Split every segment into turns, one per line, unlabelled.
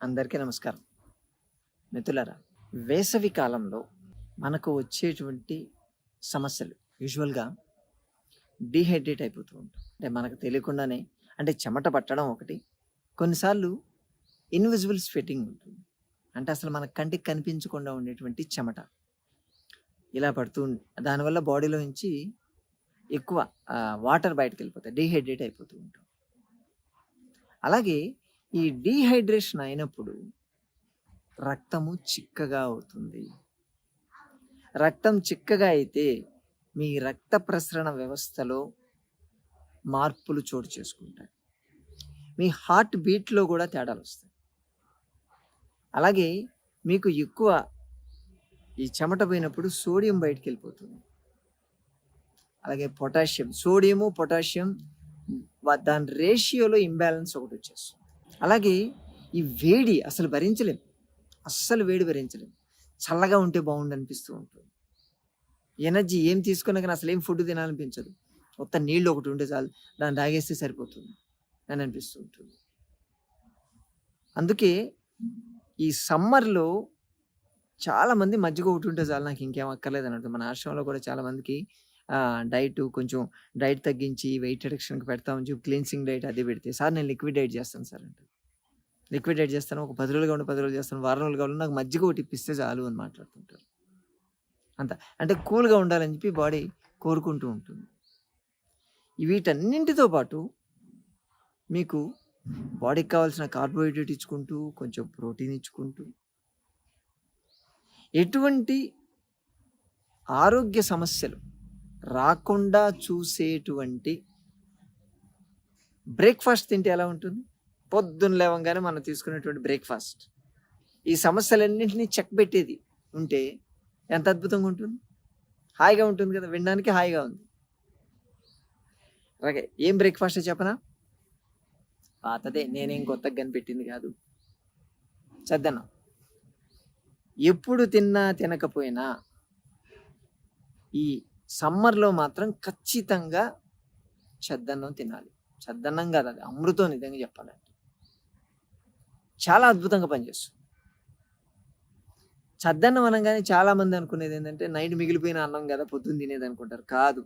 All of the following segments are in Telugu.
అందరికీ నమస్కారం. మిత్రులరా వేసవి కాలంలో మనకు వచ్చేటువంటి సమస్యలు యూజువల్గా డీహైడ్రేట్ అయిపోతూ ఉంటాం అంటే మనకు తెలియకుండానే అంటే చెమట పట్టడం ఒకటి కొన్నిసార్లు ఇన్విజిబుల్ స్వెట్టింగ్ ఉంటుంది. అంటే అసలు మన కంటికి కనిపించకుండా ఉండేటువంటి చెమట. ఇలా పడుతూ దానివల్ల బాడీలో నుంచి ఎక్కువ వాటర్ బయటకు వెళ్ళిపోతాయి డీహైడ్రేట్ అయిపోతూ ఉంటాం. అలాగే ఈ డీహైడ్రేషన్ అయినప్పుడు రక్తము చిక్కగా అవుతుంది. రక్తం చిక్కగా అయితే మీ రక్త ప్రసరణ వ్యవస్థలో మార్పులు చోటు చేసుకుంటాయి. మీ హార్ట్ బీట్లో కూడా తేడాలు వస్తాయి. అలాగే మీకు ఎక్కువ ఈ చెమట పోయినప్పుడు సోడియం బయటికి వెళ్ళిపోతుంది. అలాగే పొటాషియం సోడియము పొటాషియం దాని రేషియోలో ఇంబ్యాలెన్స్ ఒకటి వచ్చేస్తుంది. అలాగే ఈ వేడి అసలు భరించలేం. అస్సలు వేడి భరించలేం. చల్లగా ఉంటే బాగుండు అనిపిస్తూ ఉంటుంది. ఎనర్జీ ఏం తీసుకున్నా కానీ అసలు ఏం ఫుడ్ తినాలనిపించదు. మొత్తం నీళ్ళు ఒకటి ఉంటే చాలు దాన్ని తాగేస్తే సరిపోతుంది అని అనిపిస్తూ ఉంటుంది. అందుకే ఈ సమ్మర్లో చాలామంది మజ్జిగ ఒకటి ఉంటే చాలు నాకు ఇంకేం అక్కర్లేదు అన్నట్టు మన ఆశ్రమంలో కూడా చాలామందికి డైట్ కొంచెం డైట్ తగ్గించి వెయిట్ రిడక్షన్కి పెడతామని చెప్పి క్లీన్సింగ్ డైట్ అది పెడితే సార్ నేను లిక్విడ్ డైట్ చేస్తాను సార్ అంటే లిక్విడ్ డైట్ చేస్తాను ఒక పది రోజులుగా కావాలి పది రోజులు చేస్తాను వారం రోజులు కావాలి నాకు మజ్జిగ ఒకటి ఇప్పిస్తే చాలు అని మాట్లాడుతుంటారు. అంత అంటే కూల్గా ఉండాలని చెప్పి బాడీ కోరుకుంటూ ఉంటుంది. వీటన్నింటితో పాటు మీకు బాడీకి కావాల్సిన కార్బోహైడ్రేట్ ఇచ్చుకుంటూ కొంచెం ప్రోటీన్ ఇచ్చుకుంటూ ఎటువంటి ఆరోగ్య సమస్యలు రాకుండా చూసేటువంటి బ్రేక్ఫాస్ట్ తింటే ఎలా ఉంటుంది? పొద్దున్న లేవంగానే మనం తీసుకునేటువంటి బ్రేక్ఫాస్ట్. ఈ సమస్యలన్నింటినీ చెక్ పెట్టేది ఉంటే ఎంత అద్భుతంగా ఉంటుంది? హాయిగా ఉంటుంది కదా వినడానికి హాయిగా ఉంది. అలాగే ఏం బ్రేక్ఫాస్ట్ చెప్పనా? పాతదే నేనేం కొత్తగా కనిపెట్టింది కాదు. చద్దన్న ఎప్పుడు తిన్నా తినకపోయినా ఈ సమ్మర్లో మాత్రం ఖచ్చితంగా చద్దన్నం తినాలి. చద్దన్నం కాదు అది అమృతం నిజంగా చెప్పాలంటే. చాలా అద్భుతంగా పనిచేస్తుంది. చద్దన్నం అనగానే చాలా మంది అనుకునేది ఏంటంటే నైట్ మిగిలిపోయిన అన్నం కదా పొద్దున్న తినేది అనుకుంటారు. కాదు.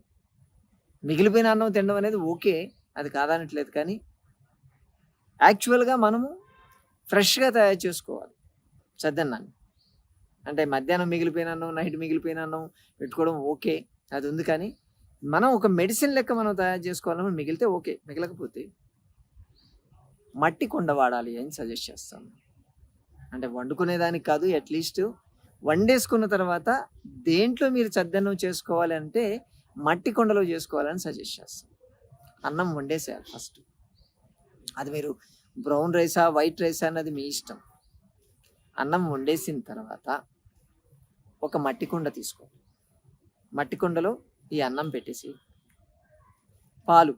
మిగిలిపోయిన అన్నం తినడం అనేది ఓకే అది కాదనట్లేదు కానీ యాక్చువల్గా మనము ఫ్రెష్గా తయారు చేసుకోవాలి చద్దన్నాన్ని. అంటే మధ్యాహ్నం మిగిలిపోయిన అన్నం నైట్ మిగిలిపోయిన అన్నం పెట్టుకోవడం ఓకే. అది ఉంది కానీ మనం ఒక మెడిసిన్ లెక్క మనం తయారు చేసుకోవాలని మిగిలితే ఓకే మిగలకపోతే మట్టి కొండ వాడాలి అని సజెస్ట్ చేస్తాను అంటే వండుకునేదానికి కాదు అట్లీస్ట్ వండేసుకున్న తర్వాత దేంట్లో మీరు చద్దన్నం చేసుకోవాలి అంటే మట్టి కొండలో చేసుకోవాలని సజెస్ట్ చేస్తాను అన్నం వండేసేయాలి ఫస్ట్ అది మీరు బ్రౌన్ రైసా వైట్ రైసా అన్నది మీ ఇష్టం. అన్నం వండేసిన తర్వాత ఒక మట్టి కుండ తీసుకోండి మట్టి కుండలో ఈ అన్నం పెట్టేసి పాలు.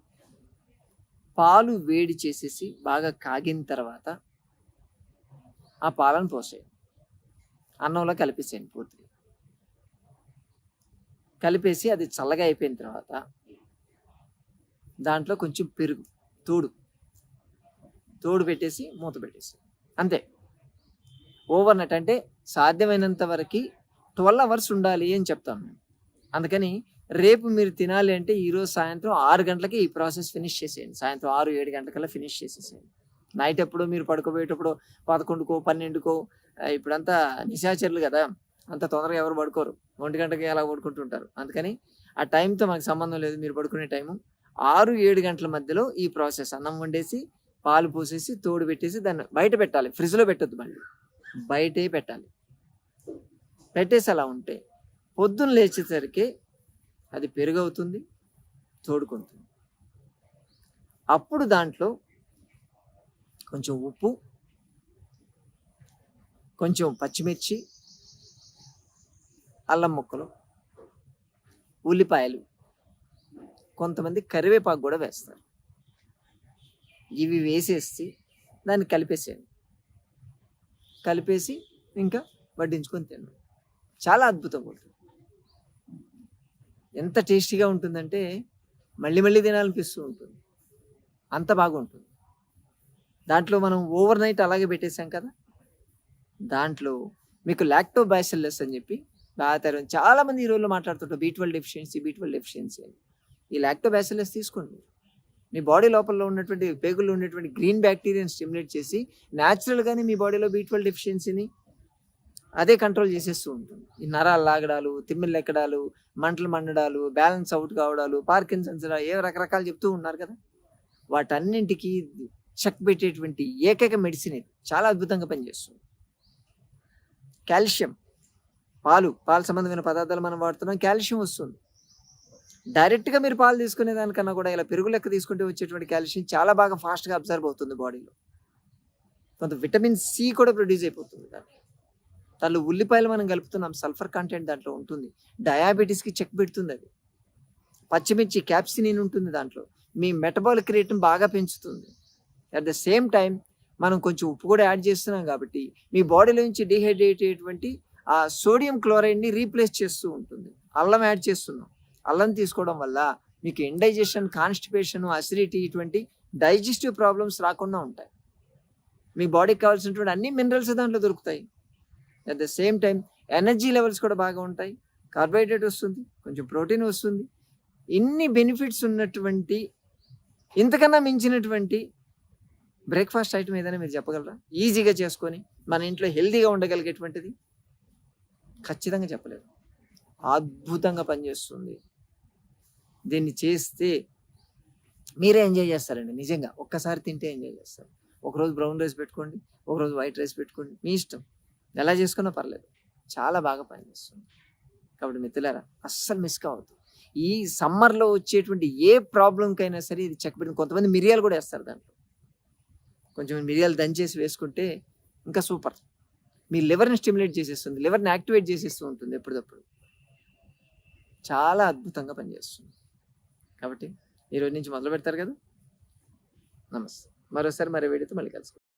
పాలు వేడి చేసేసి బాగా కాగిన తర్వాత ఆ పాలను పోసేయండి అన్నంలో కలిపేసేయండి పూర్తిగా. కలిపేసి అది చల్లగా అయిపోయిన తర్వాత దాంట్లో కొంచెం పెరుగు తోడు. తోడు పెట్టేసి మూత పెట్టేసి అంతే. ఓవర్ నైట్ అంటే సాధ్యమైనంత వరకు ట్వెల్వ్ అవర్స్ ఉండాలి అని చెప్తాం మేము అందుకని రేపు మీరు తినాలి అంటే ఈరోజు సాయంత్రం ఆరు గంటలకి ఈ ప్రాసెస్ ఫినిష్ చేసేయండి. సాయంత్రం ఆరు ఏడు గంటలకల్లా ఫినిష్ చేసేసేయండి. నైట్ ఎప్పుడు మీరు పడుకోబోయేటప్పుడు పదకొండుకో పన్నెండుకో ఇప్పుడంతా నిశాచరులు కదా అంత తొందరగా ఎవరు పడుకోరు. ఒంటి గంటకి అలా పడుకుంటుంటారు. అందుకని ఆ టైంతో మనకు సంబంధం లేదు మీరు పడుకునే టైము. ఆరు ఏడు గంటల మధ్యలో ఈ ప్రాసెస్ అన్నం వండేసి పాలు పోసేసి తోడు పెట్టేసి దాన్ని బయట పెట్టాలి. ఫ్రిడ్జ్లో పెట్టద్దు మళ్ళీ. బయటే పెట్టాలి. పెట్టేసి అలా ఉంటే పొద్దున్న లేచేసరికి అది పెరుగవుతుంది తోడుకుంటుంది. అప్పుడు దాంట్లో కొంచెం ఉప్పు కొంచెం పచ్చిమిర్చి అల్లం ముక్కలు ఉల్లిపాయలు కొంతమంది కరివేపాకు కూడా వేస్తారు. ఇవి వేసేసి దాన్ని కలిపేసేయండి. కలిపేసి ఇంకా వడ్డించుకొని తినండి. చాలా అద్భుతంగా ఉంటుంది. ఎంత టేస్టీగా ఉంటుందంటే మళ్ళీ మళ్ళీ తినాలనిపిస్తూ ఉంటుంది. అంత బాగుంటుంది. దాంట్లో మనం ఓవర్ నైట్ అలాగే పెట్టేశాం కదా? దాంట్లో మీకు లాక్టో లాక్టోబాసిల్లస్ అని చెప్పి బాగా తెర చాలా మంది ఈ రోజుల్లో మాట్లాడుతుంటారు. B twelve deficiency B twelve deficiency అని. ఈ లాక్టో లాక్టోబాసిల్లస్ తీసుకోండి. మీ బాడీ లోపల ఉన్నటువంటి పేగుల్లో ఉన్నటువంటి గ్రీన్ బ్యాక్టీరియాని స్టిమ్యులేట్ చేసి న్యాచురల్గానే మీ బాడీలో బీ ట్వెల్వ్ డెఫిషియన్సీని అదే కంట్రోల్ చేసేస్తూ ఉంటుంది. ఈ నరాలు లాగడాలు తిమ్మిళ్ళు ఎక్కడాలు మంటలు మండడాలు బ్యాలెన్స్ అవుట్ కావడాలు పార్కిన్సన్స్ ఏ రకరకాలు చెప్తూ ఉన్నారు కదా. వాటన్నింటికి చెక్ పెట్టేటువంటి ఏకైక మెడిసిన్ ఇది. చాలా అద్భుతంగా పనిచేస్తుంది. కాల్షియం. పాలు పాలు సంబంధమైన పదార్థాలు మనం వాడుతున్నాం కాల్షియం వస్తుంది. డైరెక్ట్గా మీరు పాలు తీసుకునే దానికన్నా కూడా ఇలా పెరుగు లెక్క తీసుకుంటే వచ్చేటువంటి కాల్షియం చాలా బాగా ఫాస్ట్గా అబ్జర్వ్ అవుతుంది బాడీలో కొంత విటమిన్ సి కూడా ప్రొడ్యూస్ అయిపోతుంది దానికి. దాంట్లో ఉల్లిపాయలు మనం కలుపుతున్నాం సల్ఫర్ కంటెంట్ దాంట్లో ఉంటుంది. డయాబెటీస్కి చెక్ పెడుతుంది అది. పచ్చిమిర్చి క్యాప్సినిన్ ఉంటుంది దాంట్లో. మీ మెటబాలిక్ రేట్ని బాగా పెంచుతుంది. అట్ ద సేమ్ టైం మనం కొంచెం ఉప్పు కూడా యాడ్ చేస్తున్నాం కాబట్టి మీ బాడీలో నుంచి డిహైడ్రేట్ అయ్యేటువంటి ఆ సోడియం క్లోరైడ్ని రీప్లేస్ చేస్తూ ఉంటుంది. అల్లం యాడ్ చేస్తున్నాం. అల్లం తీసుకోవడం వల్ల మీకు ఇండైజెషన్ కాన్స్టిపేషన్ అసిడిటీ ఇటువంటి డైజెస్టివ్ ప్రాబ్లమ్స్ రాకుండా ఉంటాయి. మీ బాడీకి కావాల్సినటువంటి అన్ని మినరల్స్ దాంట్లో దొరుకుతాయి. At the same time energy levels కూడా బాగా ఉంటాయి. కార్బోహైడ్రేట్ వస్తుంది కొంచెం ప్రోటీన్ వస్తుంది. ఇన్ని బెనిఫిట్స్ ఉన్నటువంటి ఇంతకన్నా మించినటువంటి బ్రేక్ఫాస్ట్ ఐటమ్ ఏదైనా మీరు చెప్పగలరా? ఈజీగా చేసుకొని మన ఇంట్లో హెల్తీగా ఉండగలిగేటువంటిది? ఖచ్చితంగా చెప్పలేదు. అద్భుతంగా పనిచేస్తుంది. దీన్ని చేస్తే మీరే ఎంజాయ్ చేస్తారండి నిజంగా. ఒక్కసారి తింటే ఎంజాయ్ చేస్తారు. ఒకరోజు బ్రౌన్ రైస్ పెట్టుకోండి ఒకరోజు వైట్ రైస్ పెట్టుకోండి మీ ఇష్టం. ఎలా చేసుకున్నా పర్లేదు. చాలా బాగా పనిచేస్తుంది. కాబట్టి మిత్రులారా అస్సలు మిస్ కావద్దు. ఈ సమ్మర్లో వచ్చేటువంటి ఏ ప్రాబ్లంకైనా సరే ఇది చెక్ కొంతమంది మిరియాలు కూడా వేస్తారు దాంట్లో. కొంచెం మిరియాలు దంచేసి వేసుకుంటే ఇంకా సూపర్. మీ లివర్ని స్టిమ్యులేట్ చేసేస్తుంది లివర్ని యాక్టివేట్ చేసేస్తూ ఉంటుంది ఎప్పటికప్పుడు చాలా అద్భుతంగా పనిచేస్తుంది. కాబట్టి ఈరోజు నుంచి మొదలు పెడతారు కదా. నమస్తే. మరోసారి మరి వీడితో మళ్ళీ కలుసుకుంటాం